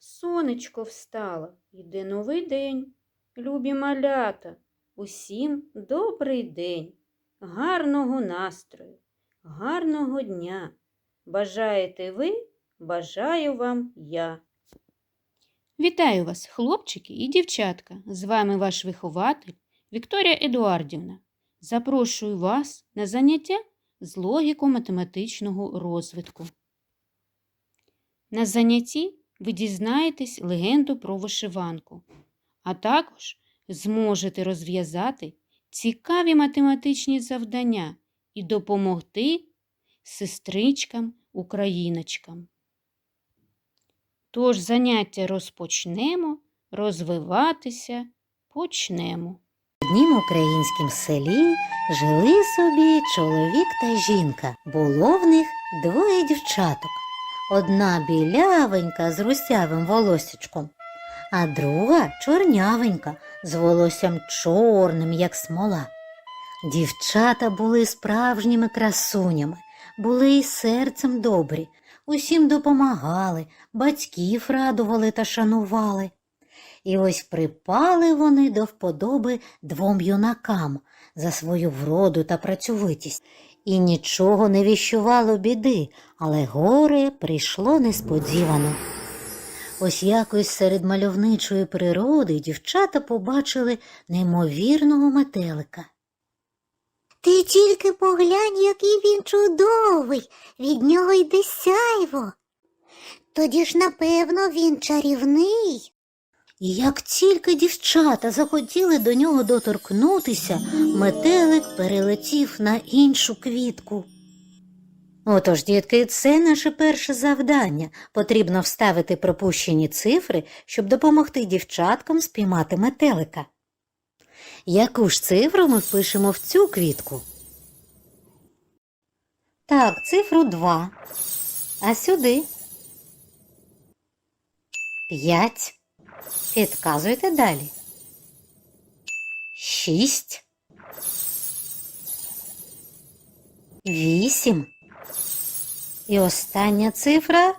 сонечко встало, йде новий день. Любі малята, усім добрий день, гарного настрою, гарного дня. Бажаєте ви, бажаю вам я. Вітаю вас, хлопчики і дівчатка. З вами ваш вихователь Вікторія Едуардівна. Запрошую вас на заняття з логіко-математичного розвитку. На занятті ви дізнаєтесь легенду про вишиванку, а також зможете розв'язати цікаві математичні завдання і допомогти сестричкам-україночкам. Тож заняття розпочнемо, розвиватися почнемо. В однім українськім селі жили собі чоловік та жінка. Було в них двоє дівчаток. Одна білявенька з русявим волосічком, а друга чорнявенька з волоссям чорним, як смола. Дівчата були справжніми красунями, були й серцем добрі, усім допомагали, батьків радували та шанували. І ось припали вони до вподоби двом юнакам за свою вроду та працьовитість. І нічого не віщувало біди, але горе прийшло несподівано. Ось якось серед мальовничої природи дівчата побачили неймовірного метелика. Ти тільки поглянь, який він чудовий, від нього йде сяйво. Тоді ж, напевно, він чарівний. І як тільки дівчата захотіли до нього доторкнутися, метелик перелетів на іншу квітку. Отож, дітки, це наше перше завдання. Потрібно вставити пропущені цифри, щоб допомогти дівчаткам спіймати метелика. Яку ж цифру ми впишемо в цю квітку? Так, цифру 2. А сюди? 5. Підказуйте далі. Шість. Вісім. І остання цифра.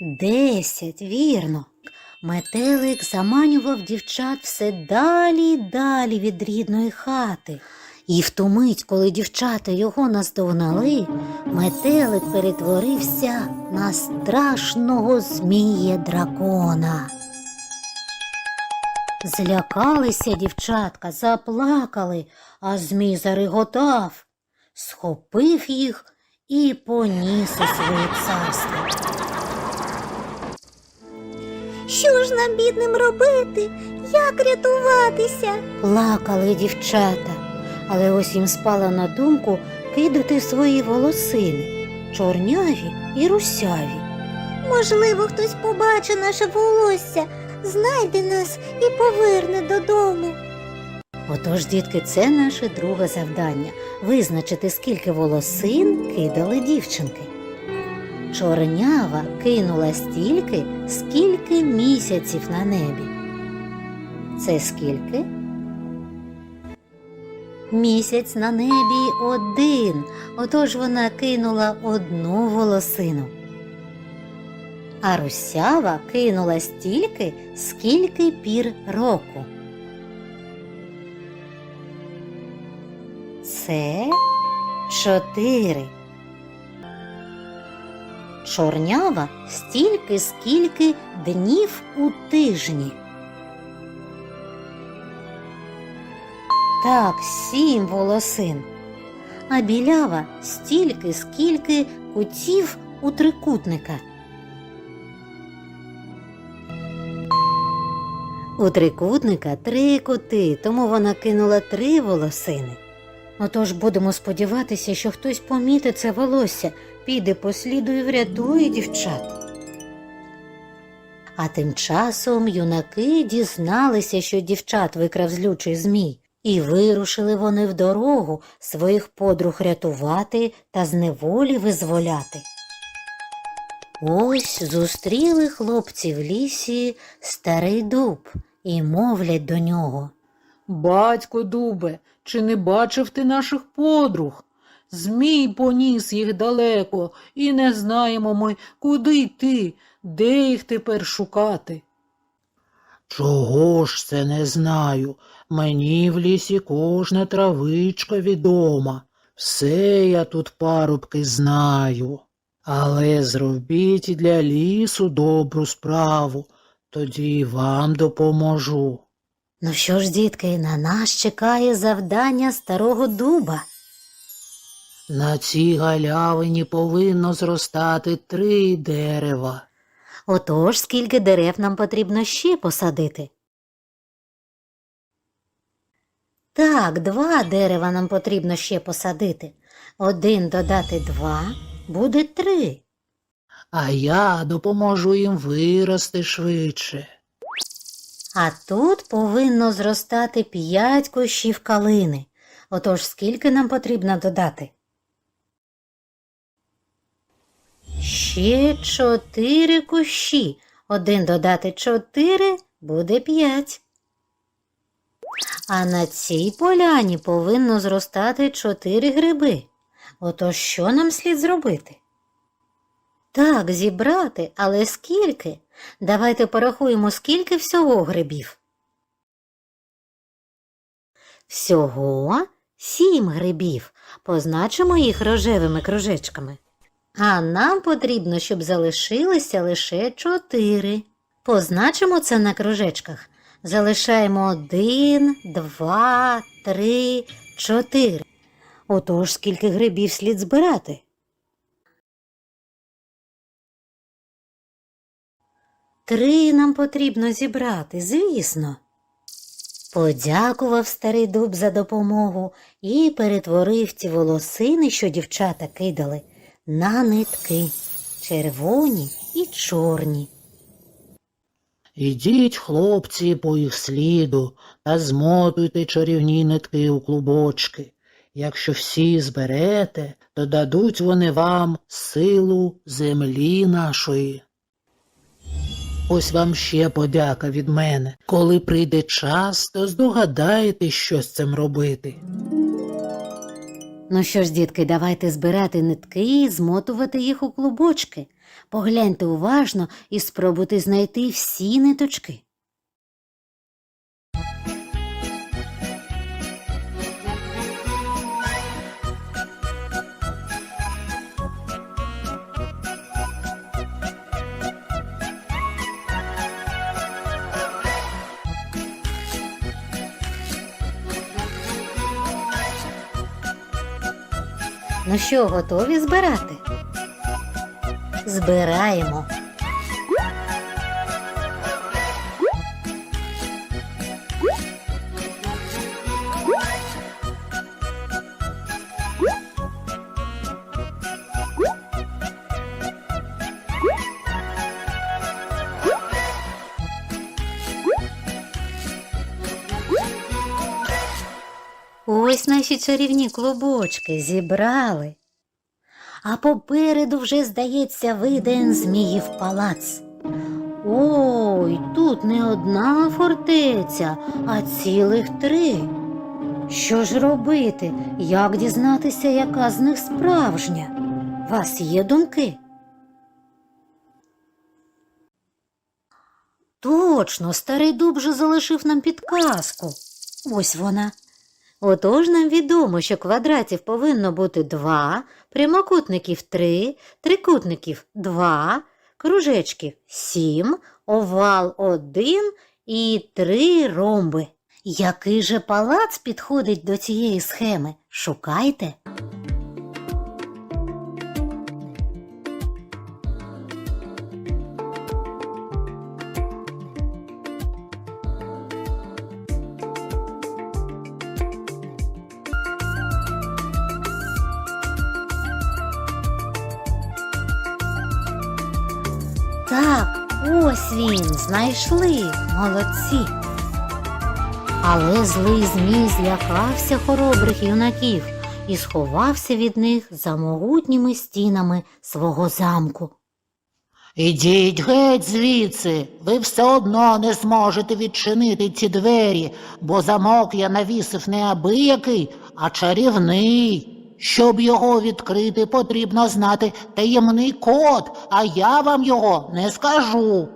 Десять, вірно. Метелик заманював дівчат все далі й далі від рідної хати. І в ту мить, коли дівчата його наздогнали, метелик перетворився на страшного змія дракона. Злякалися дівчатка, заплакали, а змій зареготав, схопив їх і поніс у своє царство. Що ж нам, бідним, робити? Як рятуватися? Плакали дівчата, але ось їм спала на думку кидати свої волосини, чорняві і русяві. Можливо, хтось побачить наше волосся, знайде нас і поверне додому. Отож, дітки, це наше друге завдання визначити, скільки волосин кидали дівчинки. Чорнява кинула стільки, скільки місяців на небі. Це скільки? Місяць на небі один, отож вона кинула одну волосину. А русява кинула стільки, скільки пір року. Це чотири. Чорнява стільки, скільки днів у тижні. Так, сім волосин. А білява стільки, скільки кутів у трикутника. У трикутника три кути, тому вона кинула три волосини. Отож будемо сподіватися, що хтось помітить це волосся, піде по сліду і врятує дівчат. А тим часом юнаки дізналися, що дівчат викрав злючий змій, і вирушили вони в дорогу своїх подруг рятувати та з неволі визволяти. Ось зустріли хлопці в лісі старий дуб і мовлять до нього. Батько дубе, чи не бачив ти наших подруг? Змій поніс їх далеко, і не знаємо ми, куди йти, де їх тепер шукати. Чого ж це не знаю? Мені в лісі кожна травичка відома. Все я тут парубки знаю. Але зробіть для лісу добру справу, тоді вам допоможу. Ну що ж, дітки, на нас чекає завдання старого дуба. На цій галявині повинно зростати три дерева. Отож, скільки дерев нам потрібно ще посадити? Так, два дерева нам потрібно ще посадити. Один додати два буде три. А я допоможу їм вирости швидше. А тут повинно зростати п'ять кущів калини. Отож, скільки нам потрібно додати? Ще чотири кущі. Один додати чотири буде п'ять. А на цій поляні повинно зростати чотири гриби. Отож, що нам слід зробити? Так, зібрати, але скільки? Давайте порахуємо, скільки всього грибів. Всього сім грибів. Позначимо їх рожевими кружечками. А нам потрібно, щоб залишилося лише чотири. Позначимо це на кружечках. Залишаємо один, два, три, чотири. Отож, скільки грибів слід збирати? Три нам потрібно зібрати, звісно. Подякував старий дуб за допомогу і перетворив ті волосини, що дівчата кидали, на нитки червоні і чорні. Ідіть, хлопці, по їх сліду та змотуйте чарівні нитки у клубочки. Якщо всі зберете, то дадуть вони вам силу землі нашої. Ось вам ще подяка від мене. Коли прийде час, то здогадаєтесь, що з цим робити. Ну що ж, дітки, давайте збирати нитки і змотувати їх у клубочки. Погляньте уважно і спробуйте знайти всі ниточки. Ну що, готові збирати? Збираємо. Наші чарівні клубочки зібрали. А попереду вже, здається, виден Зміїв палац. Ой, тут не одна фортеця, а цілих три. Що ж робити? Як дізнатися, яка з них справжня? Вас є думки? Точно, старий дуб же залишив нам підказку. Ось вона. Отож нам відомо, що квадратів повинно бути два, прямокутників три, трикутників два, кружечків сім, овал один і три ромби. Який же палац підходить до цієї схеми? Шукайте. Так, ось він, знайшли, молодці. Але злий змій злякався хоробрих юнаків і сховався від них за могутніми стінами свого замку. Ідіть геть звідси, ви все одно не зможете відчинити ці двері, бо замок я навісив не абиякий, а чарівний. Щоб його відкрити, потрібно знати таємний код, а я вам його не скажу.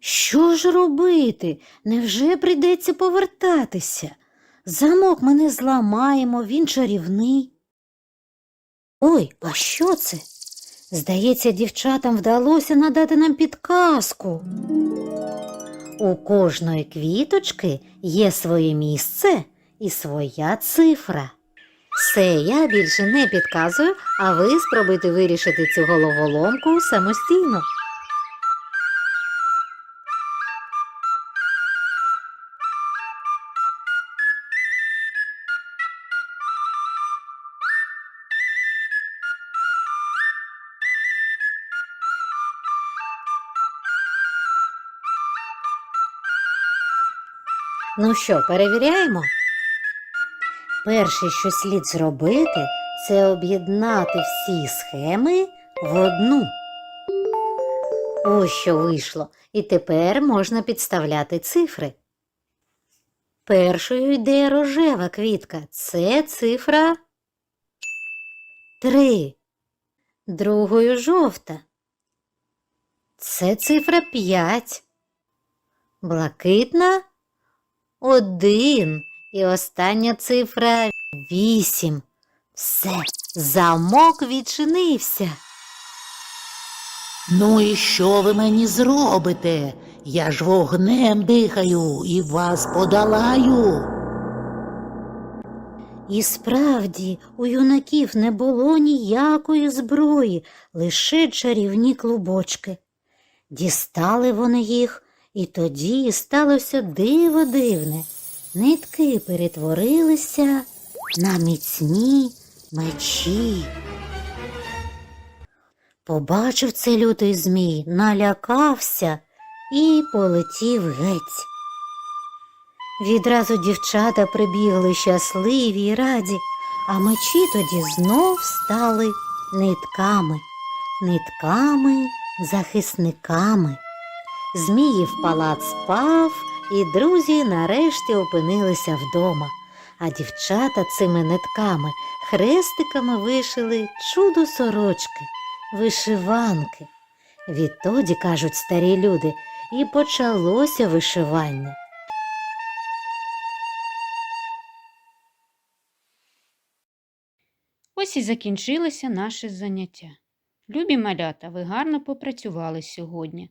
Що ж робити? Невже прийдеться повертатися? Замок ми не зламаємо, він чарівний. Ой, а що це? Здається, дівчатам вдалося надати нам підказку. У кожної квіточки є своє місце і своя цифра. Все, я більше не підказую, а ви спробуйте вирішити цю головоломку самостійно. Ну що, перевіряємо? Перше, що слід зробити, це об'єднати всі схеми в одну. Ось що вийшло, і тепер можна підставляти цифри. Першою йде рожева квітка. Це цифра 3. Другою жовта. Це цифра 5. Блакитна один. І остання цифра вісім. Все, замок відчинився. Ну і що ви мені зробите? Я ж вогнем дихаю і вас подолаю. І справді у юнаків не було ніякої зброї, лише чарівні клубочки. Дістали вони їх, і тоді сталося диво дивне. Нитки перетворилися на міцні мечі. Побачив це лютий змій, налякався і полетів геть. Відразу дівчата прибігли щасливі й раді, а мечі тоді знов стали нитками, нитками захисниками. Зміїв палац спав, і друзі нарешті опинилися вдома, а дівчата цими нитками хрестиками вишили чудо сорочки, вишиванки. Відтоді, кажуть старі люди, і почалося вишивання. Ось і закінчилося наше заняття. Любі малята, ви гарно попрацювали сьогодні.